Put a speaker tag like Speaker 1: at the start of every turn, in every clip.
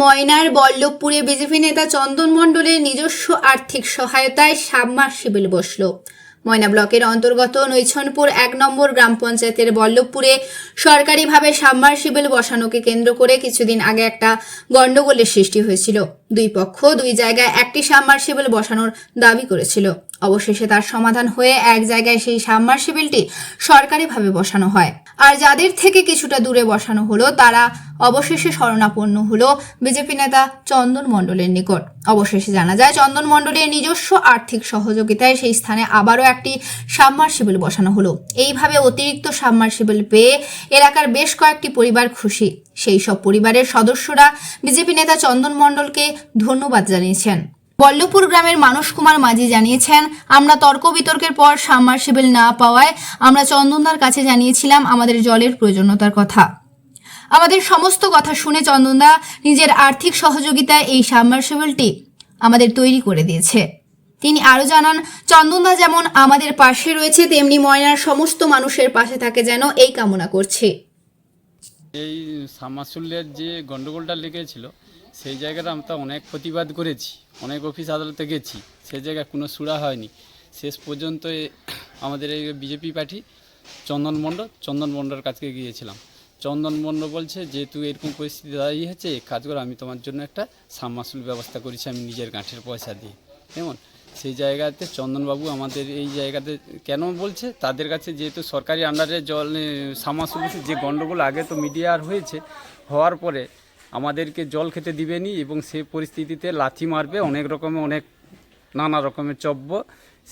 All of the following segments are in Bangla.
Speaker 1: ময়নার বল্লভপুরে বিজেপি নেতা চন্দন মণ্ডলের নিজস্ব আর্থিক সহায়তায় সাবমার্সিবল বসল। ময়না ব্লকের অন্তর্গত নৈছনপুর এক নম্বর গ্রাম পঞ্চায়েতের বল্লভপুরে সরকারিভাবে সাবমার্সিবল বসানোকে কেন্দ্র করে কিছুদিন আগে একটা গণ্ডগোলের সৃষ্টি হয়েছিল। দুই পক্ষ দুই জায়গায় একটি সাবমার্সিবল বসানোর দাবি করেছিল। অবশেষে তার সমাধান হয়ে এক জায়গায় সেই সাবমার্সিবলটি সরকারিভাবে বসানো হয়। আর যাদের থেকে কিছুটা দূরে বসানো হলো, তারা অবশেষে শরণাপন্ন হল বিজেপি নেতা চন্দন মণ্ডলের নিকট। অবশেষে জানা যায়, চন্দন মণ্ডলের নিজস্ব আর্থিক সহযোগিতায় সেই স্থানে আবারও একটি সাবমার্সিবল বসানো হলো। এইভাবে অতিরিক্ত সাবমার্সিবল পেয়ে এলাকার বেশ কয়েকটি পরিবার খুশি। সেই সব পরিবারের সদস্যরা বিজেপি নেতা চন্দন মণ্ডলকে ধন্যবাদ জানিয়েছেন। বল্লভপুর গ্রামের মানস কুমার মাঝি জানিয়েছেন, আমরা তর্ক বিতর্কের পর সাবমার্সিবল না পাওয়ায় আমরা চন্দনদার কাছে জানিয়েছিলাম আমাদের জলের প্রয়োজনীয়তার কথা। আমাদের সমস্ত কথা শুনে চন্দনদা নিজের আর্থিক সহযোগিতায় এই সাবমার্সিবলটি আমাদের তৈরি করে দিয়েছে। তিনি আরও জানান, চন্দনদা যেমন আমাদের পাশে রয়েছে, তেমনি ময়নার সমস্ত মানুষের পাশে থাকে যেন এই কামনা করছে।
Speaker 2: এই সামাসুলের যে গন্ডগোলটা লেগেছিল, সেই জায়গাটা আমরা অনেক প্রতিবাদ করেছি, অনেক অফিস আদালতে গেছি সেই জায়গায় কোনো সুরা হয়নি। শেষ পর্যন্ত আমাদের এই বিজেপি পার্টি চন্দন মণ্ডল, চন্দন মণ্ডলের কাছে গিয়েছিলাম। চন্দন মণ্ডল বলছে যেহেতু এরকম পরিস্থিতি দাঁড়িয়ে হচ্ছে এক কাজ করে, আমি তোমার জন্য একটা সাবমাসুল ব্যবস্থা করেছি, আমি নিজের গাঁঠের পয়সা দিয়ে। কেমন? সেই জায়গাতে চন্দনবাবু আমাদের এই জায়গাতে কেন বলছে? তাদের কাছে যেহেতু সরকারি আন্ডারে জল সামাসুল যে গণ্ডগোল আগে তো মিডিয়ার হয়েছে, হওয়ার পরে আমাদেরকে জল খেতে দিবেনি এবং সেই পরিস্থিতিতে লাথি মারবে, অনেক রকমের অনেক নানা রকমের চব্য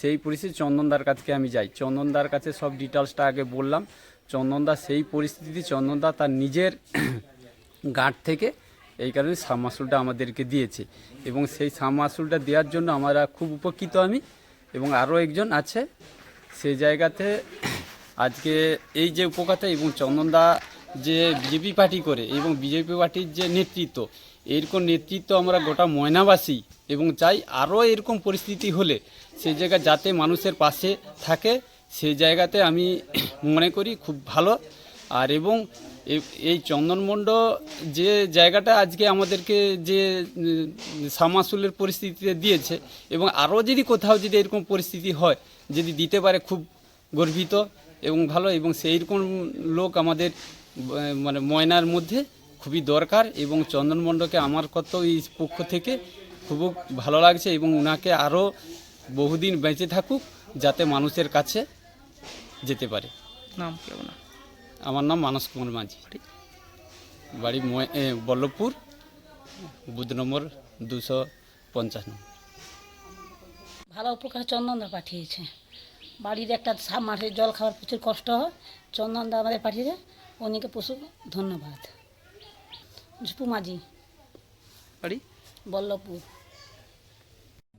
Speaker 2: সেই পরিস্থিতি চন্দনদার কাছে আমি যাই। চন্দনদার কাছে সব ডিটেলসটা আগে বললাম। চন্দনদা, সেই পরিস্থিতি চন্দনদা তার নিজের গাঁট থেকে এই কারণে সাবমাসুলটা আমাদেরকে দিয়েছে এবং সেই সাবমাসুলটা দেওয়ার জন্য আমরা খুব উপকৃত আমি এবং আরও একজন আছে সেই জায়গাতে আজকে এই যে উপকারটা এবং চন্দনদা যে বিজেপি পার্টি করে এবং বিজেপি পার্টির যে নেতৃত্ব এরকম নেতৃত্ব আমরা গোটা ময়নাবাসী এবং চাই আরও এরকম পরিস্থিতি হলে সেই জায়গা যাতে মানুষের পাশে থাকে সেই জায়গাতে আমি মনে করি খুব ভালো। আর এবং এই চন্দনমণ্ড যে জায়গাটা আজকে আমাদেরকে যে সামাসুলের পরিস্থিতিতে দিয়েছে এবং আরও যদি কোথাও যদি এরকম পরিস্থিতি হয়, যদি দিতে পারে খুব গর্বিত এবং ভালো এবং সেই রকম লোক আমাদের মানে ময়নার মধ্যে খুবই দরকার এবং চন্দনমণ্ডকে আমার কত এই পক্ষ থেকে খুব ভালো লাগছে এবং ওনাকে আরও বহুদিন বেঁচে থাকুক যাতে মানুষের কাছে যেতে পারে।
Speaker 3: নাম কেউ না
Speaker 2: আমার নাম মানস কুমার মাঝি। বাড়ি? বল্লভপুর বুথ নম্বর দুশো পঞ্চান্ন
Speaker 4: ভালো উপকার চন্দনদা পাঠিয়েছে। বাড়ির একটা মাঠে জল খাওয়ার প্রচুর কষ্ট হয়। চন্দনদা আমাদের পাঠিয়েছে। উনিকে প্রচুর ধন্যবাদ। ঝুপু মাঝি।
Speaker 3: বাড়ি?
Speaker 4: বল্লভপুর।